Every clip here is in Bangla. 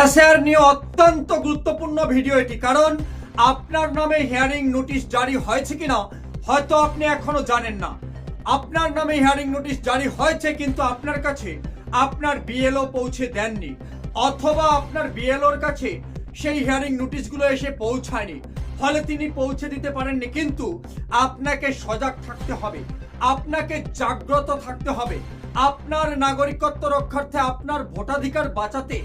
এসআর নিয়ে অত্যন্ত গুরুত্বপূর্ণ ভিডিও এটি, কারণ আপনার নামে হিয়ারিং নোটিশ জারি হয়েছে কিনা, হয়তো আপনি এখনও জানেন না। আপনার নামে হিয়ারিং নোটিশ জারি হয়েছে, কিন্তু আপনার কাছে আপনার বিএলও পৌঁছে দেননি, অথবা আপনার বিএলওর কাছে সেই হিয়ারিং নোটিশগুলো এসে পৌঁছায়নি, ফলে তিনি পৌঁছে দিতে পারেননি, কিন্তু আপনাকে সজাগ থাকতে হবে, আপনাকে জাগ্রত থাকতে হবে, আপনার নাগরিকত্ব রক্ষার্থে আপনার ভোটাধিকার বাঁচাতে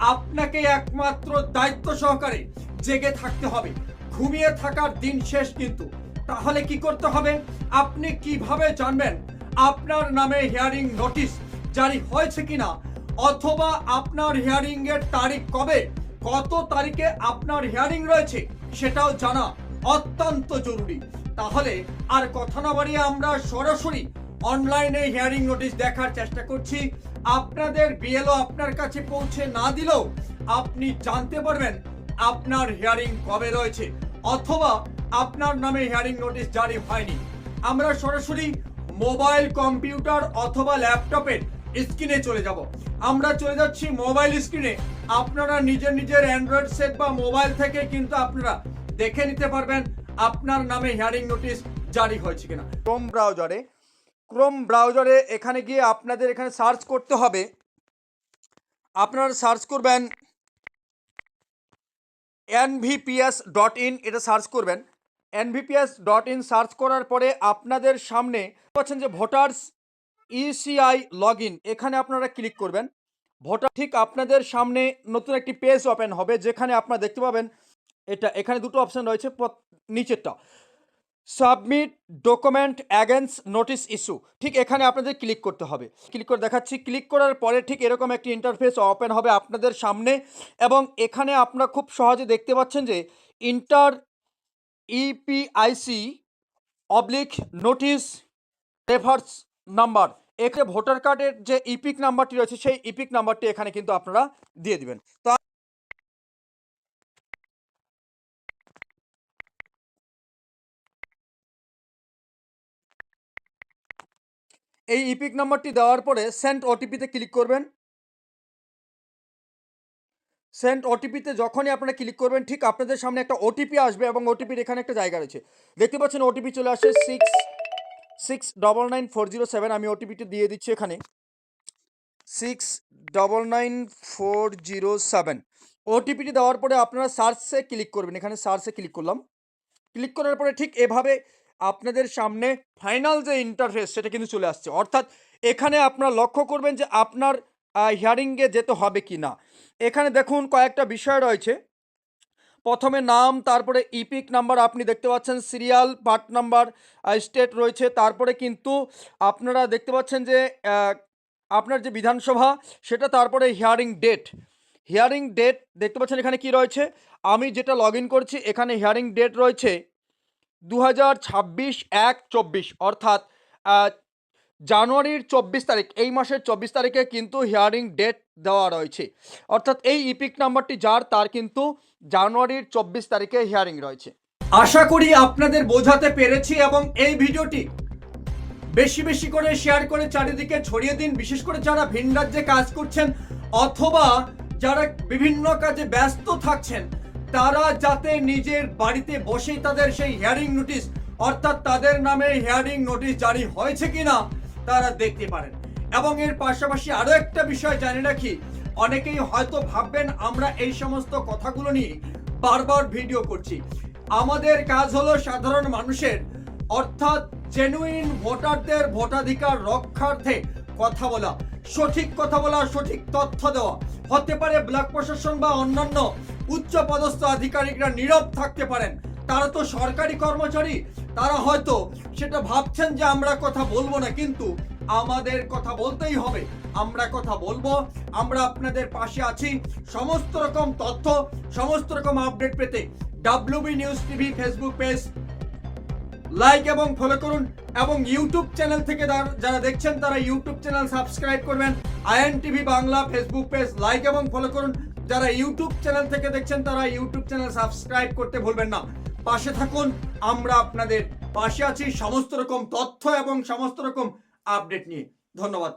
আপনাকে একমাত্র দায়িত্ব সহকারে জেগে থাকতে হবে। ঘুমিয়ে থাকার দিন শেষ কিন্তু। তাহলে কি করতে হবে? আপনি কীভাবে জানবেন আপনার নামে হিয়ারিং নোটিশ জারি হয়েছে কিনা? অথবা আপনার হিয়ারিং এর তারিখ কবে? কত তারিখে আপনার হিয়ারিং রয়েছে? সেটাও জানা অত্যন্ত জরুরি। তাহলে আর কথা না বাড়িয়ে আমরা সরাসরি অনলাইনে হিয়ারিং নোটিশ দেখার চেষ্টা করছি। আপনাদের বিএলও আপনার কাছে পৌঁছে না দিলেও আপনি জানতে পারবেন আপনার হিয়ারিং কবে রয়েছে, অথবা আপনার নামে হিয়ারিং নোটিশ জারি হয়নি। আমরা সরাসরি মোবাইল কম্পিউটার অথবা ল্যাপটপের স্ক্রিনে চলে যাব। আমরা চলে যাচ্ছি মোবাইল স্ক্রিনে আপনারা নিজের নিজের অ্যান্ড্রয়েড সেট বা মোবাইল থেকে কিন্তু আপনারা দেখে নিতে পারবেন আপনার নামে হিয়ারিং নোটিশ জারি হয়েছে কিনা। ক্রোম ব্রাউজারে ক্রোম ব্রাউজারে এখানে গিয়ে আপনাদের এখানে সার্চ করতে হবে। আপনারা সার্চ করবেন এনভিপিএস ডট ইন এটা সার্চ করবেন। এনভিপিএস ডট ইন সার্চ করার পরে আপনাদের সামনে পাচ্ছেন যে ভোটার্স ইসিআই লগ এখানে আপনারা ক্লিক করবেন। ভোটার ঠিক আপনাদের সামনে নতুন একটি পেজ ওপেন হবে, যেখানে আপনারা দেখতে পাবেন, এটা, এখানে দুটো অপশন রয়েছে, নিচেরটা। Submit document against notice issue. ঠিক এখানে আপনাদের ক্লিক করতে হবে। ক্লিক করে দেখাচ্ছি। ক্লিক করার পরে ঠিক এরকম একটি ইন্টারফেস ওপেন হবে আপনাদের সামনে এবং এখানে আপনারা খুব সহজে দেখতে পাচ্ছেন যে inter EPIC oblique notice reference number এখানে ভোটার কার্ডের যে ইপিক নাম্বারটি রয়েছে, সেই ইপিক নাম্বারটি এখানে কিন্তু আপনারা দিয়ে দিবেন। এই ইপিক নাম্বারটি দেওয়ার পরে সেন্ট ওটিপিতে ক্লিক করবেন। সেন্ট ওটিপিতে যখনই আপনারা ক্লিক করবেন, ঠিক আপনাদের সামনে একটা ওটিপি আসবে এবং ওটিপির এখানে একটা জায়গা রয়েছে। দেখতে পাচ্ছেন ওটিপি চলে আসে six six double nine four zero seven আমি ওটিপিটি দিয়ে দিচ্ছি এখানে। Six double nine four zero seven ওটিপিটি দেওয়ার পরে আপনারা সার্চে ক্লিক করবেন। এখানে সার্চে ক্লিক করলাম। ক্লিক করার পরে ঠিক এভাবে আপনাদের সামনে ফাইনাল যে ইন্টারফেস সেটা কিন্তু চলে আসছে। অর্থাৎ এখানে আপনারা লক্ষ্য করবেন যে আপনার হিয়ারিংয়ে যেতে হবে কি না। এখানে দেখুন কয়েকটা বিষয় রয়েছে। প্রথমে নাম, তারপরে ইপিক নাম্বার আপনি দেখতে পাচ্ছেন সিরিয়াল পার্ট নাম্বার স্টেট রয়েছে। তারপরে কিন্তু আপনারা দেখতে পাচ্ছেন যে আপনার যে বিধানসভা, সেটা তারপরে হিয়ারিং ডেট হিয়ারিং ডেট দেখতে পাচ্ছেন এখানে কি রয়েছে? আমি যেটা লগ ইন করছি, এখানে হিয়ারিং ডেট রয়েছে। দু হাজার ছাব্বিশ এক চব্বিশ, অর্থাৎ জানুয়ারির চব্বিশ তারিখ, এই মাসের চব্বিশ তারিখে কিন্তু হিয়ারিং ডেট দেওয়া রয়েছে। অর্থাৎ এই ইপিক নাম্বারটি যার, তার কিন্তু জানুয়ারির চব্বিশ তারিখে হিয়ারিং রয়েছে। আশা করি আপনাদের বোঝাতে পেরেছি এবং এই ভিডিওটি বেশি বেশি করে শেয়ার করে চারিদিকে ছড়িয়ে দিন। বিশেষ করে যারা ভিন রাজ্যে কাজ করছেন অথবা যারা বিভিন্ন কাজে ব্যস্ত থাকছেন তারা যাতে নিজের বাড়িতে বসেই তাদের সেই হিয়ারিং নোটিশ অর্থাৎ তাদের নামে হিয়ারিং নোটিশ জারি হয়েছে কিনা, তারা দেখতে পারেন। এবং এর পাশাপাশি আরও একটা বিষয় জানি রাখি অনেকেই হয়তো ভাববেন আমরা এই সমস্ত কথাগুলো নিয়ে বারবার ভিডিও করছি। আমাদের কাজ হলো সাধারণ মানুষের, অর্থাৎ জেনুইন ভোটারদের ভোটাধিকার রক্ষার্থে কথা বলা, সঠিক কথা বলা সঠিক তথ্য দেওয়া। হতে পারে ব্লক প্রশাসন বা অন্যান্য উচ্চ পদস্থ আধিকারিকরা নীরব থাকতে পারেন। তারা তো সরকারি কর্মচারী। তারা হয়তো সেটা ভাবছেন যে আমরা কথা বলব না, কিন্তু আমাদের কথা বলতেই হবে। আমরা কথা বলব, আমরা আপনাদের পাশে আছি। সমস্ত রকম তথ্য, সমস্ত রকম আপডেট পেতে WB news TV Facebook page like এবং ফলো করুন এবং ইউটিউব চ্যানেল থেকে যারা- দেখছেন, তারা ইউটিউব চ্যানেল সাবস্ক্রাইব করবেন। IN TV Bangla Facebook page like এবং ফলো করুন। যারা ইউটিউব চ্যানেল থেকে দেখছেন, তারা ইউটিউব চ্যানেল সাবস্ক্রাইব করতে ভুলবেন না। পাশে থাকুন, আমরা আপনাদের পাশে আছি সমস্ত রকম তথ্য এবং সমস্ত রকম আপডেট নিয়ে। ধন্যবাদ।